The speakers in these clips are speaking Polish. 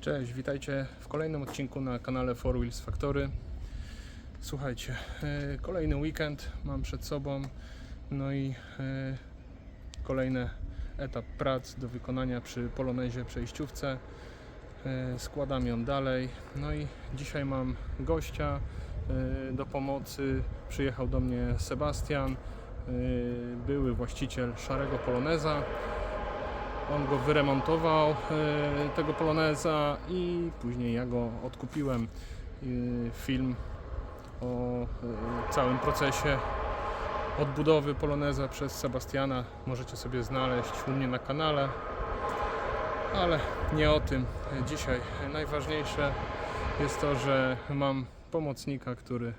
Cześć, witajcie w kolejnym odcinku na kanale Four Wheels Factory. Słuchajcie, e, kolejny weekend mam przed sobą, no i e, kolejny etap prac do wykonania przy Polonezie przejściówce. E, Składam ją dalej, no i dzisiaj mam gościa do pomocy. Przyjechał do mnie Sebastian, były właściciel szarego Poloneza. On go wyremontował, e, tego Poloneza i później ja go odkupiłem. E, Film o e, całym procesie odbudowy Poloneza przez Sebastiana możecie sobie znaleźć u mnie na kanale. Ale nie o tym dzisiaj. Najważniejsze jest to, że mam pomocnika, który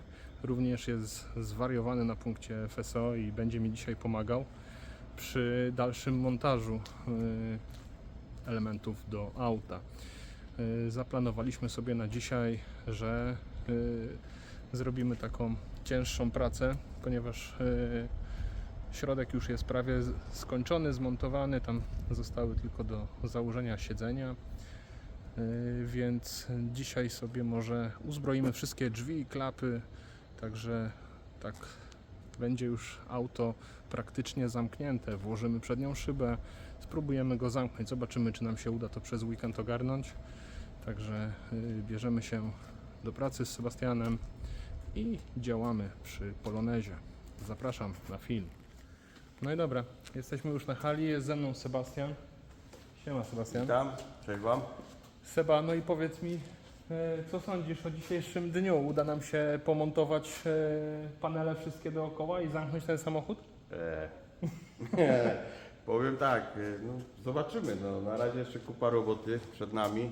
również jest zwariowany na punkcie FSO i będzie mi dzisiaj pomagał przy dalszym montażu y, elementów do auta. Y, Zaplanowaliśmy sobie na dzisiaj, że y, zrobimy taką cięższą pracę, ponieważ środek już jest prawie skończony, zmontowany, tam zostały tylko do założenia siedzenia. Więc dzisiaj sobie może uzbroimy wszystkie drzwi i klapy, także tak będzie już auto praktycznie zamknięte. Włożymy przednią szybę, spróbujemy go zamknąć. Zobaczymy, czy nam się uda to przez weekend ogarnąć. Także y, bierzemy się do pracy z Sebastianem i działamy przy Polonezie. Zapraszam na film. No i dobra, jesteśmy już na hali, jest ze mną Sebastian. Siema Sebastian. Witam, cześć Wam. Seba, no i powiedz mi, co sądzisz o dzisiejszym dniu? Uda nam się pomontować e, panele wszystkie dookoła i zamknąć ten samochód? E, nie, powiem tak, e, no, zobaczymy. No, na razie jeszcze kupa roboty przed nami.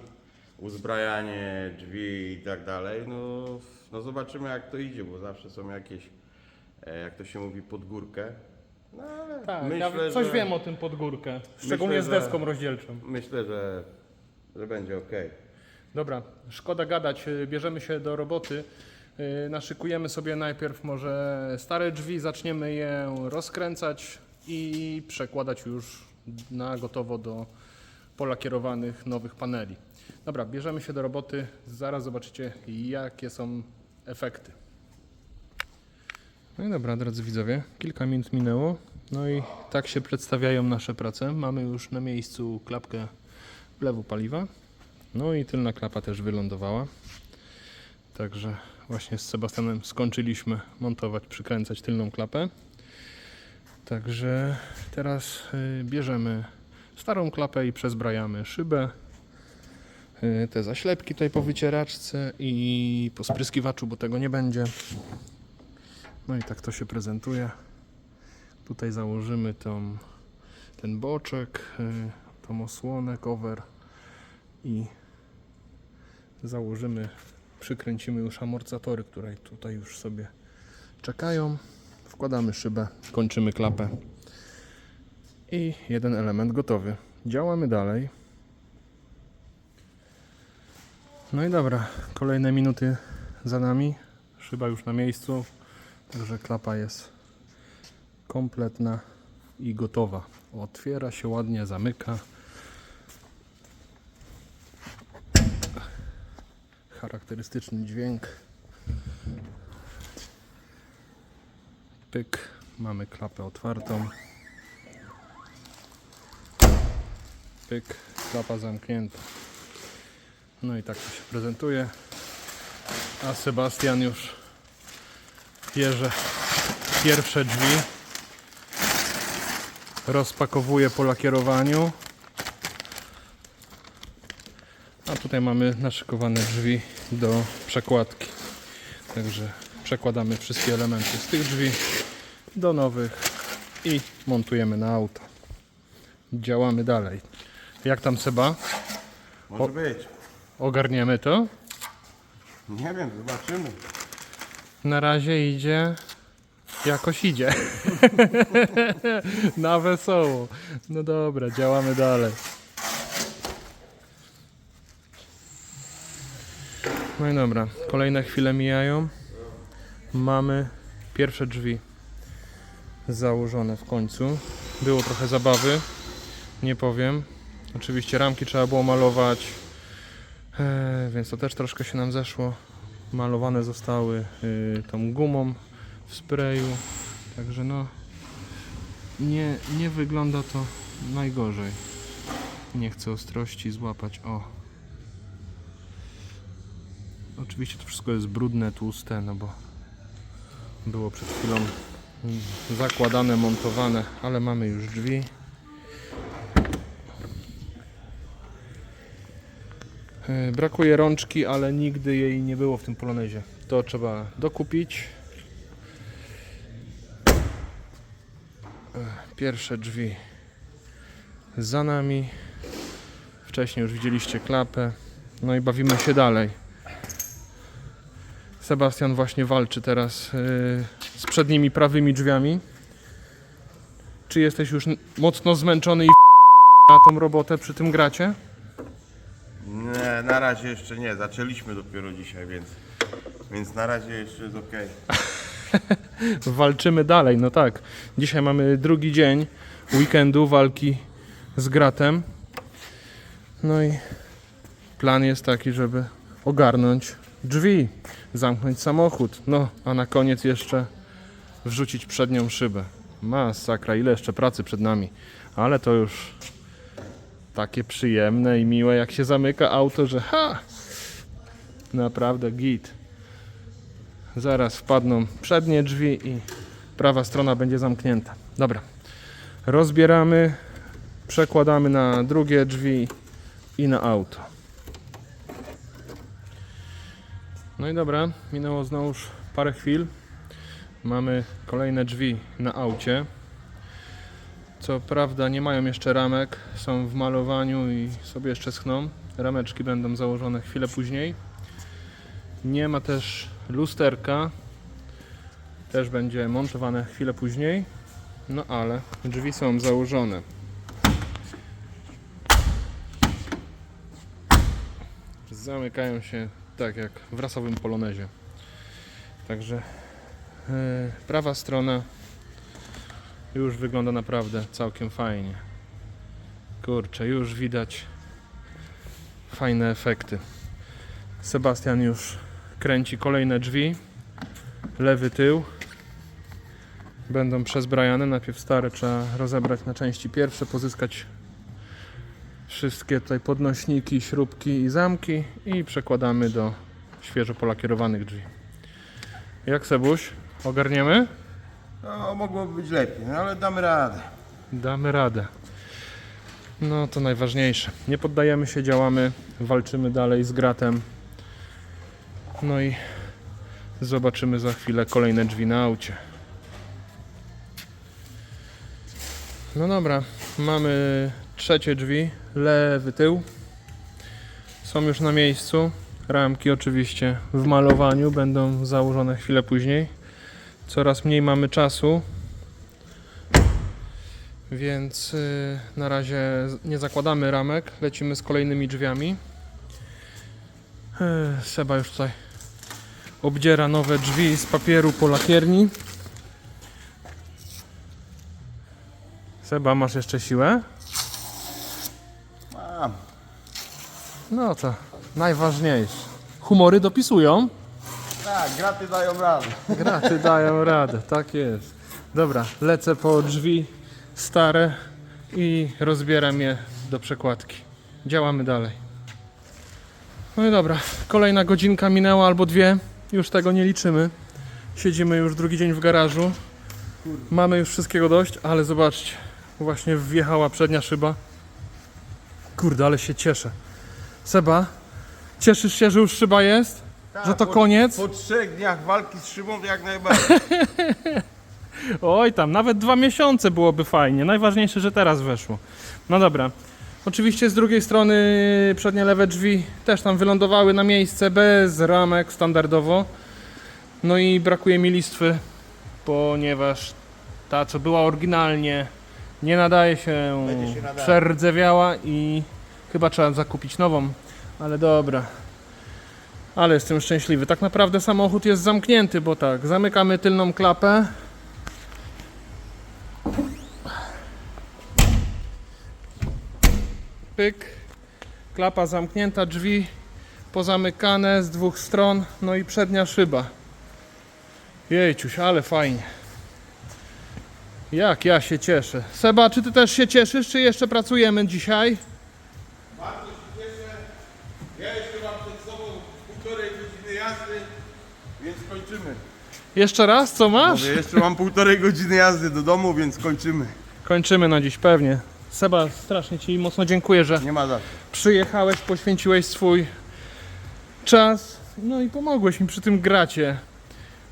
Uzbrajanie drzwi i tak dalej. No, no zobaczymy jak to idzie, bo zawsze są jakieś, e, jak to się mówi, pod górkę. No ale Tak, myślę, ja coś że, wiem o tym pod górkę, szczególnie Myślę, z że- deską rozdzielczą. Myślę, że, że będzie ok. Dobra, szkoda gadać, y, bierzemy się do roboty. Y, Naszykujemy sobie najpierw może stare drzwi, zaczniemy je rozkręcać i przekładać już na gotowo do polakierowanych nowych paneli. Dobra, bierzemy się do roboty, zaraz zobaczycie jakie są efekty. No i dobra, drodzy widzowie, kilka minut minęło. No i tak się przedstawiają nasze prace. Mamy już na miejscu klapkę wlewu paliwa. No i tylna klapa też wylądowała. Także właśnie z Sebastianem skończyliśmy montować, przykręcać tylną klapę. Także teraz y, bierzemy starą klapę i przezbrajamy szybę. Y, te zaślepki tutaj po wycieraczce i po spryskiwaczu, bo tego nie będzie. No i tak to się prezentuje. Tutaj założymy tą, ten boczek, y, tą osłonę, cover i założymy, przykręcimy już amortyzatory, które tutaj już sobie czekają. Wkładamy szybę, kończymy klapę i jeden element gotowy. Działamy dalej. No i dobra, kolejne minuty za nami. Szyba już na miejscu, także klapa jest kompletna i gotowa. Otwiera się ładnie, zamyka. Charakterystyczny dźwięk. Pyk, mamy klapę otwartą. Pyk, klapa zamknięta. No i tak to się prezentuje. A Sebastian już bierze pierwsze drzwi. Rozpakowuje po lakierowaniu. A tutaj mamy naszykowane drzwi do przekładki. Także przekładamy wszystkie elementy z tych drzwi do nowych i montujemy na auto. Działamy dalej. Jak tam Seba? Może być. Ogarniemy to? Nie wiem, zobaczymy. Na razie idzie jakoś idzie. na wesoło. No dobra, działamy dalej. No i dobra, kolejne chwile mijają. Mamy pierwsze drzwi założone w końcu. Było trochę zabawy, nie powiem. Oczywiście ramki trzeba było malować. E, więc to też troszkę się nam zeszło. Malowane zostały y, tą gumą w sprayu. Także no nie, nie wygląda to najgorzej. Nie chcę ostrości złapać. O. Oczywiście to wszystko jest brudne, tłuste, no bo było przed chwilą zakładane, montowane, ale mamy już drzwi. E, Brakuje rączki, ale nigdy jej nie było w tym polonezie. To trzeba dokupić. E, Pierwsze drzwi za nami. Wcześniej już widzieliście klapę. No i bawimy się dalej. Sebastian właśnie walczy teraz yy, z przednimi prawymi drzwiami. Czy jesteś już mocno zmęczony i na tą robotę przy tym gracie? Nie, na razie jeszcze nie. Zaczęliśmy dopiero dzisiaj, więc, więc na razie jeszcze jest ok. Walczymy dalej, no tak. Dzisiaj mamy drugi dzień weekendu walki z gratem. No i plan jest taki, żeby ogarnąć drzwi, zamknąć samochód, no a na koniec jeszcze wrzucić przednią szybę. Masakra, ile jeszcze pracy przed nami. Ale to już takie przyjemne i miłe, jak się zamyka auto, że ha! Naprawdę git. Zaraz wpadną przednie drzwi i prawa strona będzie zamknięta. Dobra. Rozbieramy, przekładamy na drugie drzwi i na auto. No i dobra, minęło znowuż parę chwil. Mamy kolejne drzwi na aucie. Co prawda nie mają jeszcze ramek, są w malowaniu i sobie jeszcze schną. Rameczki będą założone chwilę później. Nie ma też lusterka. Też będzie montowane chwilę później. No ale drzwi są założone. Zamykają się tak jak w rasowym polonezie. Także e, prawa strona już wygląda naprawdę całkiem fajnie. Kurczę, już widać fajne efekty. Sebastian już kręci kolejne drzwi. Lewy tył. Będą przezbrajane. Najpierw stare trzeba rozebrać na części pierwsze, pozyskać wszystkie tutaj podnośniki, śrubki i zamki i przekładamy do świeżo polakierowanych drzwi. Jak Sebuś? Ogarniemy? No, mogłoby być lepiej, no ale damy radę. Damy radę. No to najważniejsze. Nie poddajemy się, działamy, walczymy dalej z gratem. No i zobaczymy za chwilę kolejne drzwi na aucie. No dobra, mamy trzecie drzwi, lewy tył. Są już na miejscu. Ramki oczywiście w malowaniu będą założone chwilę później. Coraz mniej mamy czasu, więc y, na razie nie zakładamy ramek, lecimy z kolejnymi drzwiami. Y, Seba już tutaj obdziera nowe drzwi z papieru po lakierni. Seba, masz jeszcze siłę? No to najważniejsze. Humory dopisują. Tak, graty dają radę. Graty dają radę, tak jest. Dobra, lecę po drzwi stare i rozbieram je do przekładki. Działamy dalej. No i dobra, kolejna godzinka minęła albo dwie. Już tego nie liczymy. Siedzimy już drugi dzień w garażu. Mamy już wszystkiego dość, ale zobaczcie, właśnie wjechała przednia szyba. Kurde, ale się cieszę. Seba, cieszysz się, że już szyba jest? Że to po, koniec? Po trzech dniach walki z szybą jak najbardziej. Oj tam, nawet dwa miesiące byłoby fajnie. Najważniejsze, że teraz weszło. No dobra. Oczywiście z drugiej strony przednie lewe drzwi też tam wylądowały na miejsce bez ramek standardowo. No i brakuje mi listwy, ponieważ ta co była oryginalnie nie nadaje się, Będzie się przerdzewiała i chyba trzeba zakupić nową. Ale dobra. Ale jestem szczęśliwy. Tak naprawdę samochód jest zamknięty, bo tak, zamykamy tylną klapę. Pyk. Klapa zamknięta, drzwi pozamykane z dwóch stron, no i przednia szyba. Jejciuś, ale fajnie. Jak ja się cieszę. Seba, czy ty też się cieszysz, czy jeszcze pracujemy dzisiaj? Bardzo się cieszę. Ja jeszcze mam przed sobą półtorej godziny jazdy, więc kończymy. Jeszcze raz, co masz? Mówię, jeszcze mam półtorej godziny jazdy do domu, więc kończymy. Kończymy na dziś pewnie. Seba, strasznie Ci mocno dziękuję, że Nie ma za co. przyjechałeś, poświęciłeś swój czas, no i pomogłeś mi przy tym gracie.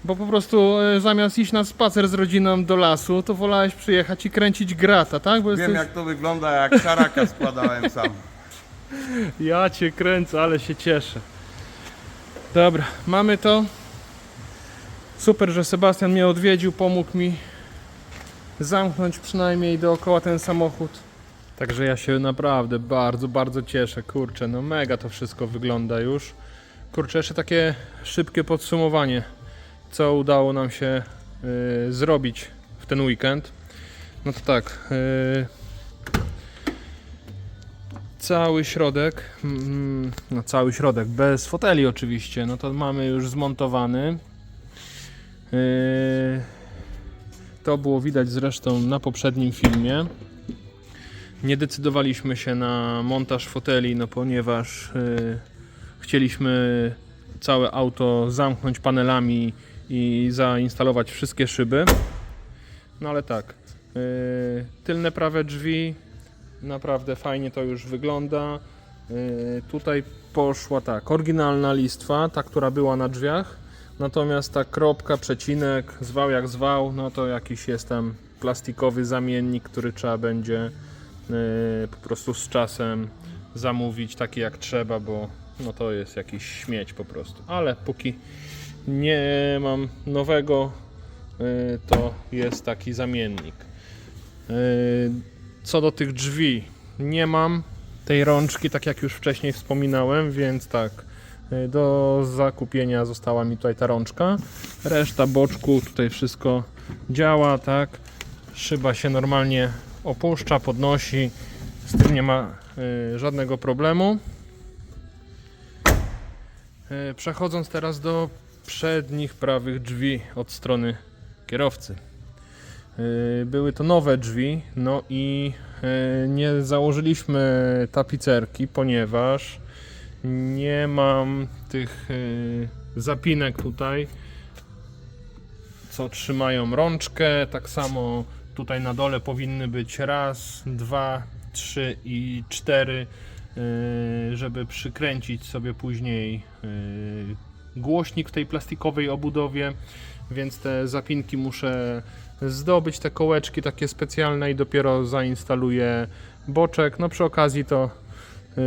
Bo po prostu e, zamiast iść na spacer z rodziną do lasu, to wolałeś przyjechać i kręcić grata, tak? Bo Wiem jesteś... jak to wygląda, jak szaraka składałem sam. Ja cię kręcę, ale się cieszę. Dobra, mamy to. Super, że Sebastian mnie odwiedził, pomógł mi zamknąć przynajmniej dookoła ten samochód. Także ja się naprawdę bardzo, bardzo cieszę. Kurczę, no mega to wszystko wygląda już. Kurczę, jeszcze takie szybkie podsumowanie, co udało nam się y, zrobić w ten weekend. No to tak, y, cały środek, mm, no cały środek, bez foteli oczywiście, no to mamy już zmontowany. Yy, to było widać zresztą na poprzednim filmie. Nie decydowaliśmy się na montaż foteli, no ponieważ chcieliśmy całe auto zamknąć panelami i zainstalować wszystkie szyby. No ale tak, yy, tylne prawe drzwi, Naprawdę fajnie to już wygląda. Yy, tutaj poszła tak, oryginalna listwa, ta, która była na drzwiach. Natomiast ta kropka, przecinek, zwał jak zwał, no to jakiś jest tam plastikowy zamiennik, który trzeba będzie yy, po prostu z czasem zamówić taki jak trzeba, bo no to jest jakiś śmieć po prostu. Ale póki nie mam nowego, yy, to jest taki zamiennik. Yy, co do tych drzwi, nie mam tej rączki, tak jak już wcześniej wspominałem, więc tak, y, do zakupienia została mi tutaj ta rączka. Reszta boczku, tutaj wszystko działa, tak. Szyba się normalnie opuszcza, podnosi, z tym nie ma y, żadnego problemu. Y, Przechodząc teraz do przednich prawych drzwi od strony kierowcy. Yy, Były to nowe drzwi, no i yy, nie założyliśmy tapicerki, ponieważ nie mam tych yy, zapinek tutaj, co trzymają rączkę. Tak samo tutaj na dole powinny być raz, dwa, trzy i cztery, żeby przykręcić sobie później głośnik w tej plastikowej obudowie, więc te zapinki muszę zdobyć te kołeczki takie specjalne i dopiero zainstaluję boczek. No przy okazji to yy,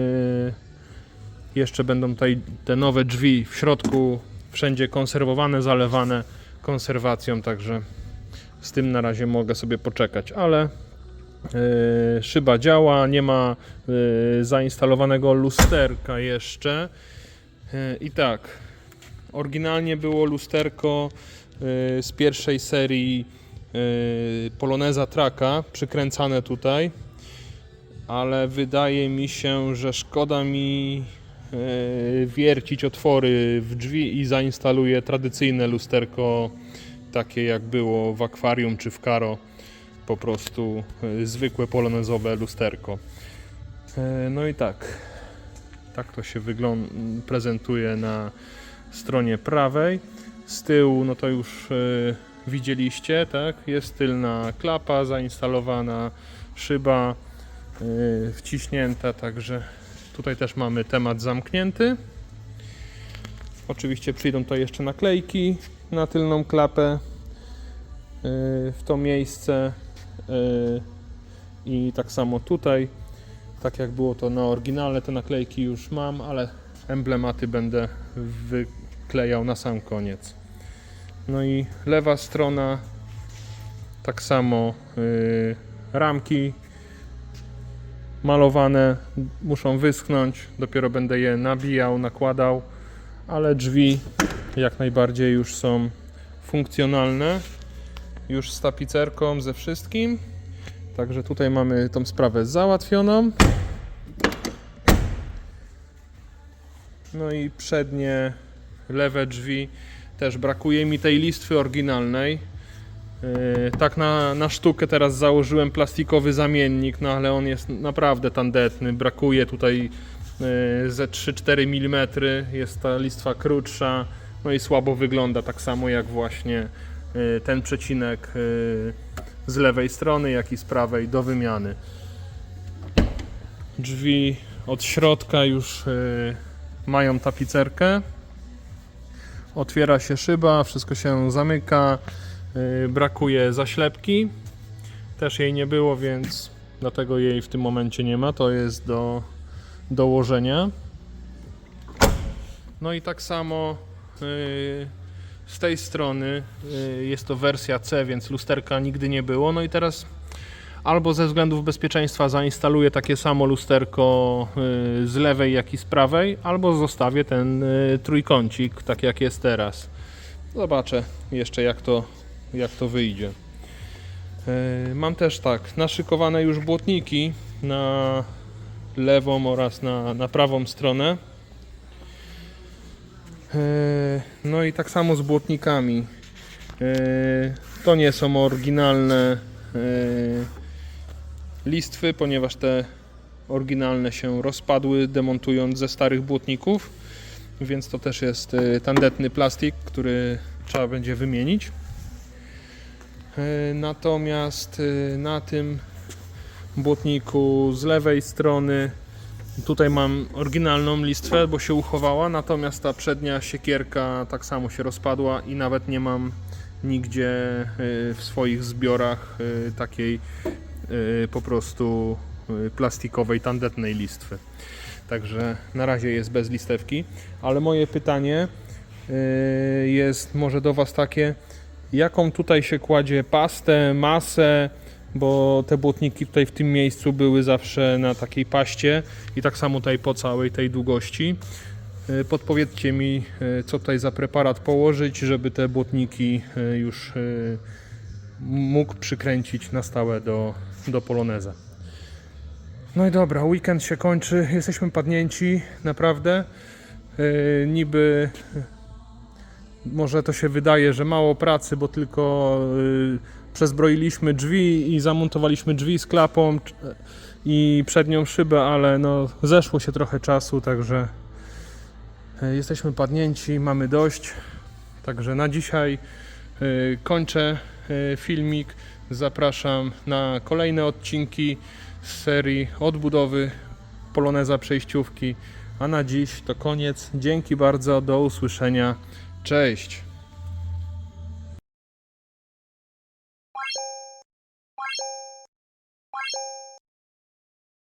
jeszcze będą tutaj te nowe drzwi w środku wszędzie konserwowane, zalewane konserwacją, także z tym na razie mogę sobie poczekać, ale yy, szyba działa, nie ma yy, zainstalowanego lusterka jeszcze. Yy, I tak, oryginalnie było lusterko yy, z pierwszej serii yy, Poloneza Traka przykręcane tutaj, ale wydaje mi się, że szkoda mi yy, wiercić otwory w drzwi i zainstaluję tradycyjne lusterko, takie jak było w akwarium czy w karo, po prostu zwykłe polonezowe lusterko. No i tak, tak to się prezentuje na stronie prawej. Z tyłu, no to już y, widzieliście, tak? Jest tylna klapa zainstalowana, szyba y, wciśnięta, także tutaj też mamy temat zamknięty. Oczywiście przyjdą to jeszcze naklejki na tylną klapę y, w to miejsce i tak samo tutaj. Tak jak było to na oryginale, te naklejki już mam, ale emblematy będę wyklejał na sam koniec. No i lewa strona, tak samo y, ramki malowane muszą wyschnąć, dopiero będę je nabijał, nakładał, ale drzwi jak najbardziej już są funkcjonalne, już z tapicerką, ze wszystkim. Także tutaj mamy tą sprawę załatwioną. No i przednie lewe drzwi też brakuje mi tej listwy oryginalnej. Yy, Tak na, na sztukę teraz założyłem plastikowy zamiennik, no ale on jest naprawdę tandetny. Brakuje tutaj yy, ze 3-4 mm, jest ta listwa krótsza, no i słabo wygląda, tak samo jak właśnie yy, ten przecinek z lewej strony, jak i z prawej do wymiany. Drzwi od środka już mają tapicerkę. Otwiera się szyba, wszystko się zamyka. Yy, brakuje zaślepki. Też jej nie było, więc dlatego jej w tym momencie nie ma. To jest do dołożenia. No i tak samo yy, z tej strony yy, jest to wersja C, więc lusterka nigdy nie było. No i teraz albo ze względów bezpieczeństwa zainstaluję takie samo lusterko yy, z lewej, jak i z prawej, albo zostawię ten yy, trójkącik, tak jak jest teraz. Zobaczę jeszcze jak to, jak to wyjdzie. Yy, Mam też tak, naszykowane już błotniki na lewą oraz na, na prawą stronę. No i tak samo z błotnikami. To nie są oryginalne listwy, ponieważ te oryginalne się rozpadły demontując ze starych błotników, więc to też jest yy, tandetny plastik, który trzeba będzie wymienić. Yy, Natomiast yy, na tym błotniku z lewej strony tutaj mam oryginalną listwę, bo się uchowała, natomiast ta przednia siekierka tak samo się rozpadła i nawet nie mam nigdzie y, w swoich zbiorach y, takiej y, po prostu y, plastikowej, tandetnej listwy. Także na razie jest bez listewki, ale moje pytanie y, jest może do Was takie, jaką tutaj się kładzie pastę, masę, bo te błotniki tutaj w tym miejscu były zawsze na takiej paście i tak samo tutaj po całej tej długości. Y, Podpowiedzcie mi, y, co tutaj za preparat położyć, żeby te błotniki y, już y, mógł przykręcić na stałe do, do poloneza. No i dobra, weekend się kończy, jesteśmy padnięci, naprawdę. Yy, niby może to się wydaje, że mało pracy, bo tylko yy, przezbroiliśmy drzwi i zamontowaliśmy drzwi z klapą i przednią szybę, ale no zeszło się trochę czasu, także jesteśmy padnięci, mamy dość. Także na dzisiaj kończę filmik. Zapraszam na kolejne odcinki z serii odbudowy Poloneza przejściówki. A na dziś to koniec. Dzięki bardzo, do usłyszenia. Cześć.